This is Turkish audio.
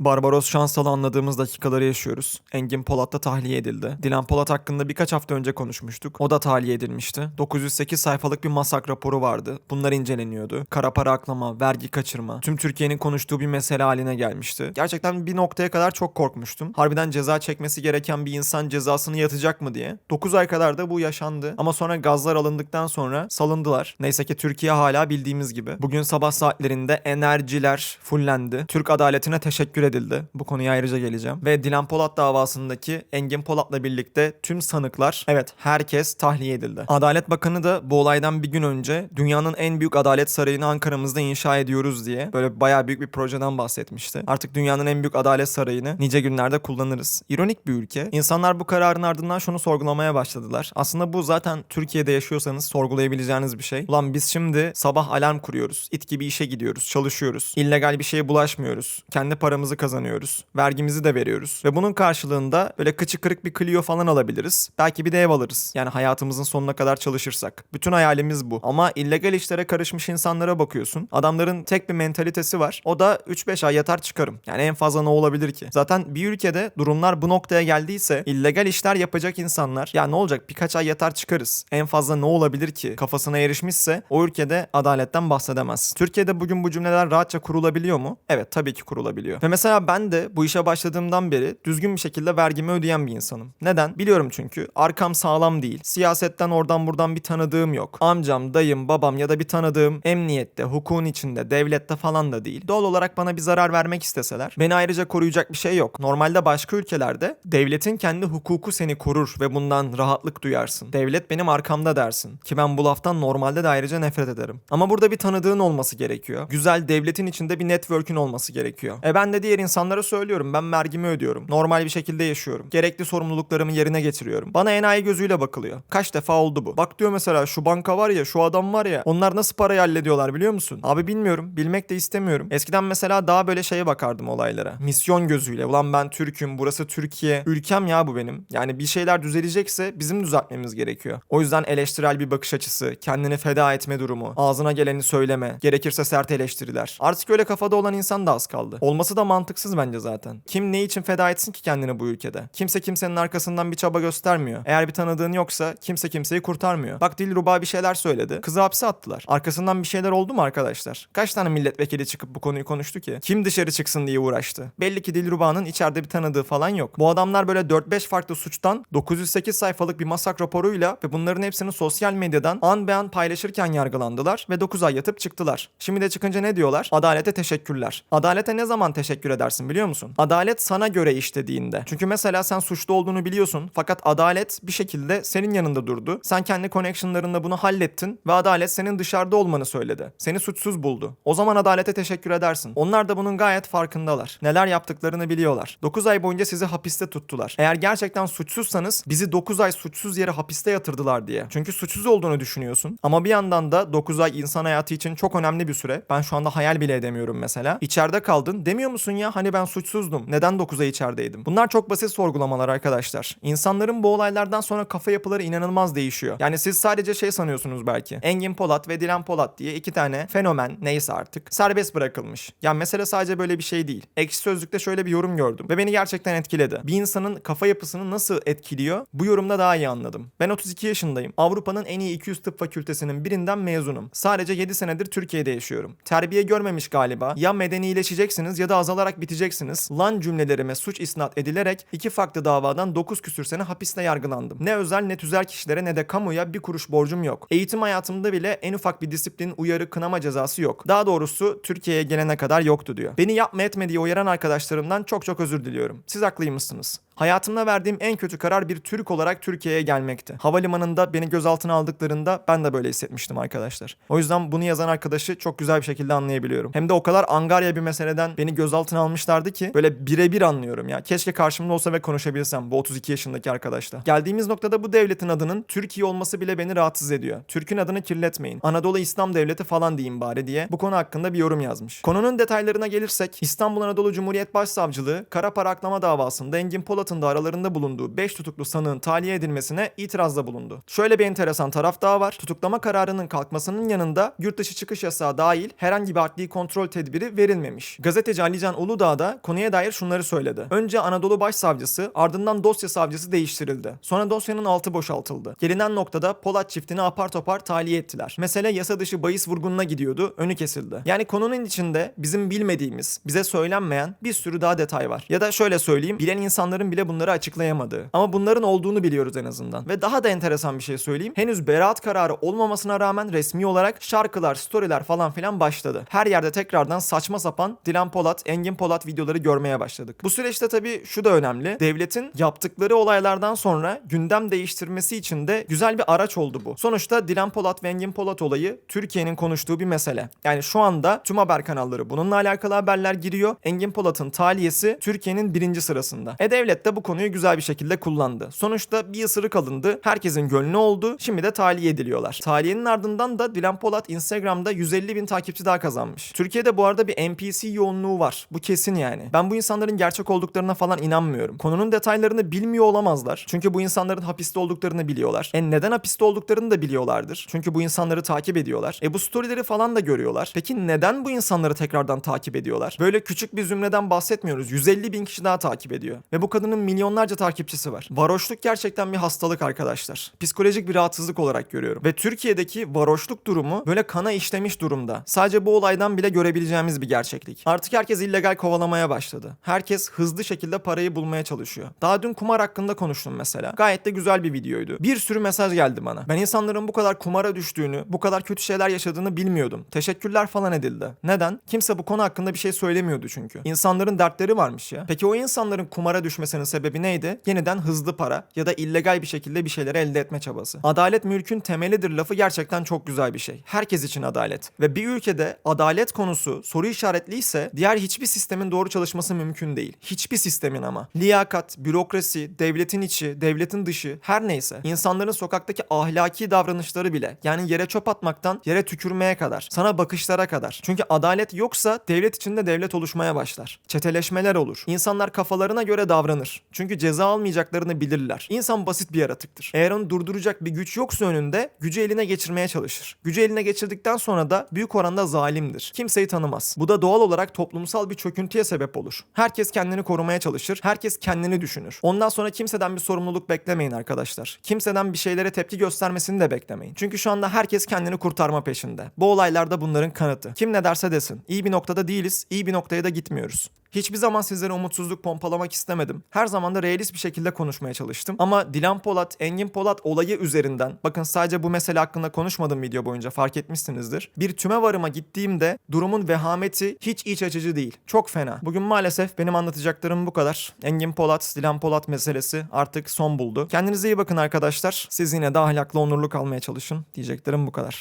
Barbaros Şansal'ı anladığımız dakikaları yaşıyoruz. Engin Polat da tahliye edildi. Dilan Polat hakkında birkaç hafta önce konuşmuştuk. O da tahliye edilmişti. 908 sayfalık bir masak raporu vardı. Bunlar inceleniyordu. Kara para aklama, vergi kaçırma. Tüm Türkiye'nin konuştuğu bir mesele haline gelmişti. Gerçekten bir noktaya kadar çok korkmuştum. Harbiden ceza çekmesi gereken bir insan cezasını yatacak mı diye. 9 ay kadar da bu yaşandı. Ama sonra gazlar alındıktan sonra salındılar. Neyse ki Türkiye hala bildiğimiz gibi. Bugün sabah saatlerinde enerjiler fullendi. Türk adaletine teşekkür edildi. Bu konuya ayrıca geleceğim. Ve Dilan Polat davasındaki Engin Polat'la birlikte tüm sanıklar, evet herkes tahliye edildi. Adalet Bakanı da bu olaydan bir gün önce dünyanın en büyük adalet sarayını Ankara'mızda inşa ediyoruz diye böyle bayağı büyük bir projeden bahsetmişti. Artık dünyanın en büyük adalet sarayını nice günlerde kullanırız. İronik bir ülke. İnsanlar bu kararın ardından şunu sorgulamaya başladılar. Aslında bu zaten Türkiye'de yaşıyorsanız sorgulayabileceğiniz bir şey. Ulan biz şimdi sabah alarm kuruyoruz. it gibi işe gidiyoruz, çalışıyoruz. illegal bir şeye bulaşmıyoruz. Kendi paramızı kazanıyoruz. Vergimizi de veriyoruz. Ve bunun karşılığında böyle kıçı kırık bir Clio falan alabiliriz. Belki bir de ev alırız. Yani hayatımızın sonuna kadar çalışırsak. Bütün hayalimiz bu. Ama illegal işlere karışmış insanlara bakıyorsun. Adamların tek bir mentalitesi var. O da 3-5 ay yatar çıkarım. Yani en fazla ne olabilir ki? Zaten bir ülkede durumlar bu noktaya geldiyse illegal işler yapacak insanlar ya ne olacak birkaç ay yatar çıkarız. En fazla ne olabilir ki? Kafasına erişmişse o ülkede adaletten bahsedemez. Türkiye'de bugün bu cümleler rahatça kurulabiliyor mu? Evet tabii ki kurulabiliyor. Ve mesela ben de bu işe başladığımdan beri düzgün bir şekilde vergimi ödeyen bir insanım. Neden? Biliyorum çünkü arkam sağlam değil. Siyasetten oradan buradan bir tanıdığım yok. Amcam, dayım, babam ya da bir tanıdığım emniyette, hukukun içinde, devlette falan da değil. Doğal olarak bana bir zarar vermek isteseler beni ayrıca koruyacak bir şey yok. Normalde başka ülkelerde devletin kendi hukuku seni korur ve bundan rahatlık duyarsın. Devlet benim arkamda dersin. Ki ben bu laftan normalde de ayrıca nefret ederim. Ama burada bir tanıdığın olması gerekiyor. Güzel devletin içinde bir network'ün olması gerekiyor. E ben de diğer insanlara söylüyorum. Ben vergimi ödüyorum. Normal bir şekilde yaşıyorum. Gerekli sorumluluklarımı yerine getiriyorum. Bana enayi gözüyle bakılıyor. Kaç defa oldu bu. Bak diyor mesela şu banka var ya şu adam var ya onlar nasıl parayı hallediyorlar biliyor musun? Abi bilmiyorum. Bilmek de istemiyorum. Eskiden mesela daha böyle şeye bakardım olaylara. Misyon gözüyle. Ulan ben Türk'üm. Burası Türkiye. Ülkem ya bu benim. Yani bir şeyler düzelecekse bizim düzeltmemiz gerekiyor. O yüzden eleştirel bir bakış açısı, kendini feda etme durumu, ağzına geleni söyleme, gerekirse sert eleştiriler. Artık öyle kafada olan insan da az kaldı. Olması da mantıksız bence zaten. Kim ne için feda etsin ki kendini bu ülkede? Kimse kimsenin arkasından bir çaba göstermiyor. Eğer bir tanıdığın yoksa kimse kimseyi kurtarmıyor. Bak Dilruba bir şeyler söyledi. Kızı hapse attılar. Arkasından bir şeyler oldu mu arkadaşlar? Kaç tane milletvekili çıkıp bu konuyu konuştu ki? Kim dışarı çıksın diye uğraştı? Belli ki Dilruba'nın içeride bir tanıdığı falan yok. Bu adamlar böyle 4-5 farklı suçtan 908 sayfalık bir masak raporuyla ve bunların hepsini sosyal medyadan an be an paylaşırken yargılandılar ve 9 ay yatıp çıktılar. Şimdi de çıkınca ne diyorlar? Adalete teşekkürler. Adalete ne zaman teşekkür edersin biliyor musun? Adalet sana göre işlediğinde. Çünkü mesela sen suçlu olduğunu biliyorsun fakat adalet bir şekilde senin yanında durdu. Sen kendi connectionlarınla bunu hallettin ve adalet senin dışarıda olmanı söyledi. Seni suçsuz buldu. O zaman adalete teşekkür edersin. Onlar da bunun gayet farkındalar. Neler yaptıklarını biliyorlar. 9 ay boyunca sizi hapiste tuttular. Eğer gerçekten suçsuzsanız bizi 9 ay suçsuz yere hapiste yatırdılar diye. Çünkü suçsuz olduğunu düşünüyorsun. Ama bir yandan da 9 ay insan hayatı için çok önemli bir süre. Ben şu anda hayal bile edemiyorum mesela. İçeride kaldın. Demiyor musun ya hani ben suçsuzdum. Neden 9 ay içerideydim? Bunlar çok basit sorgulamalar arkadaşlar. İnsanların bu olaylardan sonra kafa yapıları inanılmaz değişiyor. Yani siz sadece şey sanıyorsunuz belki. Engin Polat ve Dilan Polat diye iki tane fenomen neyse artık serbest bırakılmış. Ya mesele sadece böyle bir şey değil. Ekşi Sözlük'te şöyle bir yorum gördüm ve beni gerçekten etkiledi. Bir insanın kafa yapısını nasıl etkiliyor bu yorumda daha iyi anladım. Ben 32 yaşındayım. Avrupa'nın en iyi 200 tıp fakültesinin birinden mezunum. Sadece 7 senedir Türkiye'de yaşıyorum. Terbiye görmemiş galiba. Ya medenileşeceksiniz ya da azalarak biteceksiniz. Lan cümlelerime suç isnat edilerek iki farklı davadan 9 küsür sene hapiste yargılandım. Ne özel ne tüzel kişilere ne de kamuya bir kuruş borcum yok. Eğitim hayatımda bile en ufak bir disiplin, uyarı, kınama cezası yok. Daha doğrusu Türkiye'ye gelene kadar yoktu diyor. Beni yapma etme diye uyaran arkadaşlarımdan çok çok özür diliyorum. Siz haklıymışsınız. Hayatımda verdiğim en kötü karar bir Türk olarak Türkiye'ye gelmekti. Havalimanında beni gözaltına aldıklarında ben de böyle hissetmiştim arkadaşlar. O yüzden bunu yazan arkadaşı çok güzel bir şekilde anlayabiliyorum. Hem de o kadar angarya bir meseleden beni gözaltına almışlardı ki böyle birebir anlıyorum ya. Keşke karşımda olsa ve konuşabilsem bu 32 yaşındaki arkadaşla. Geldiğimiz noktada bu devletin adının Türkiye olması bile beni rahatsız ediyor. Türk'ün adını kirletmeyin. Anadolu İslam Devleti falan diyeyim bari diye bu konu hakkında bir yorum yazmış. Konunun detaylarına gelirsek İstanbul Anadolu Cumhuriyet Başsavcılığı kara para aklama davasında Engin Polat Polat'ın da aralarında bulunduğu 5 tutuklu sanığın tahliye edilmesine itirazda bulundu. Şöyle bir enteresan taraf daha var. Tutuklama kararının kalkmasının yanında yurt dışı çıkış yasağı dahil herhangi bir adli kontrol tedbiri verilmemiş. Gazeteci Alican Uludağ da konuya dair şunları söyledi. Önce Anadolu Başsavcısı ardından dosya savcısı değiştirildi. Sonra dosyanın altı boşaltıldı. Gelinen noktada Polat çiftini apar topar tahliye ettiler. Mesele yasa dışı bahis vurgununa gidiyordu, önü kesildi. Yani konunun içinde bizim bilmediğimiz, bize söylenmeyen bir sürü daha detay var. Ya da şöyle söyleyeyim, bilen insanların bile bunları açıklayamadığı. Ama bunların olduğunu biliyoruz en azından. Ve daha da enteresan bir şey söyleyeyim. Henüz beraat kararı olmamasına rağmen resmi olarak şarkılar, storyler falan filan başladı. Her yerde tekrardan saçma sapan Dilan Polat, Engin Polat videoları görmeye başladık. Bu süreçte tabii şu da önemli. Devletin yaptıkları olaylardan sonra gündem değiştirmesi için de güzel bir araç oldu bu. Sonuçta Dilan Polat ve Engin Polat olayı Türkiye'nin konuştuğu bir mesele. Yani şu anda tüm haber kanalları bununla alakalı haberler giriyor. Engin Polat'ın taliyesi Türkiye'nin birinci sırasında. E devlet de bu konuyu güzel bir şekilde kullandı. Sonuçta bir ısırık alındı. Herkesin gönlü oldu. Şimdi de tahliye ediliyorlar. Tahliyenin ardından da Dilan Polat Instagram'da 150 bin takipçi daha kazanmış. Türkiye'de bu arada bir NPC yoğunluğu var. Bu kesin yani. Ben bu insanların gerçek olduklarına falan inanmıyorum. Konunun detaylarını bilmiyor olamazlar. Çünkü bu insanların hapiste olduklarını biliyorlar. E neden hapiste olduklarını da biliyorlardır. Çünkü bu insanları takip ediyorlar. E bu storyleri falan da görüyorlar. Peki neden bu insanları tekrardan takip ediyorlar? Böyle küçük bir zümreden bahsetmiyoruz. 150 bin kişi daha takip ediyor. Ve bu kadının milyonlarca takipçisi var. Varoşluk gerçekten bir hastalık arkadaşlar. Psikolojik bir rahatsızlık olarak görüyorum. Ve Türkiye'deki varoşluk durumu böyle kana işlemiş durumda. Sadece bu olaydan bile görebileceğimiz bir gerçeklik. Artık herkes illegal kovalamaya başladı. Herkes hızlı şekilde parayı bulmaya çalışıyor. Daha dün kumar hakkında konuştum mesela. Gayet de güzel bir videoydu. Bir sürü mesaj geldi bana. Ben insanların bu kadar kumara düştüğünü, bu kadar kötü şeyler yaşadığını bilmiyordum. Teşekkürler falan edildi. Neden? Kimse bu konu hakkında bir şey söylemiyordu çünkü. İnsanların dertleri varmış ya. Peki o insanların kumara düşmesinin sebebi neydi? Yeniden hızlı para ya da illegal bir şekilde bir şeyleri elde etme çabası. Adalet mülkün temelidir lafı gerçekten çok güzel bir şey. Herkes için adalet. Ve bir ülkede adalet konusu soru işaretliyse diğer hiçbir sistemin doğru çalışması mümkün değil. Hiçbir sistemin ama. Liyakat, bürokrasi, devletin içi, devletin dışı her neyse. insanların sokaktaki ahlaki davranışları bile yani yere çöp atmaktan yere tükürmeye kadar, sana bakışlara kadar. Çünkü adalet yoksa devlet içinde devlet oluşmaya başlar. Çeteleşmeler olur. İnsanlar kafalarına göre davranır. Çünkü ceza almayacaklarını bilirler. İnsan basit bir yaratıktır. Eğer onu durduracak bir güç yoksa önünde gücü eline geçirmeye çalışır. Gücü eline geçirdikten sonra da büyük oranda zalimdir. Kimseyi tanımaz. Bu da doğal olarak toplumsal bir çöküntüye sebep olur. Herkes kendini korumaya çalışır. Herkes kendini düşünür. Ondan sonra kimseden bir sorumluluk beklemeyin arkadaşlar. Kimseden bir şeylere tepki göstermesini de beklemeyin. Çünkü şu anda herkes kendini kurtarma peşinde. Bu olaylar da bunların kanıtı. Kim ne derse desin. İyi bir noktada değiliz, iyi bir noktaya da gitmiyoruz. Hiçbir zaman sizlere umutsuzluk pompalamak istemedim. Her zaman da realist bir şekilde konuşmaya çalıştım. Ama Dilan Polat, Engin Polat olayı üzerinden, bakın sadece bu mesele hakkında konuşmadım video boyunca fark etmişsinizdir. Bir tüme varıma gittiğimde durumun vehameti hiç iç açıcı değil. Çok fena. Bugün maalesef benim anlatacaklarım bu kadar. Engin Polat, Dilan Polat meselesi artık son buldu. Kendinize iyi bakın arkadaşlar. Siz yine de ahlaklı onurlu kalmaya çalışın. Diyeceklerim bu kadar.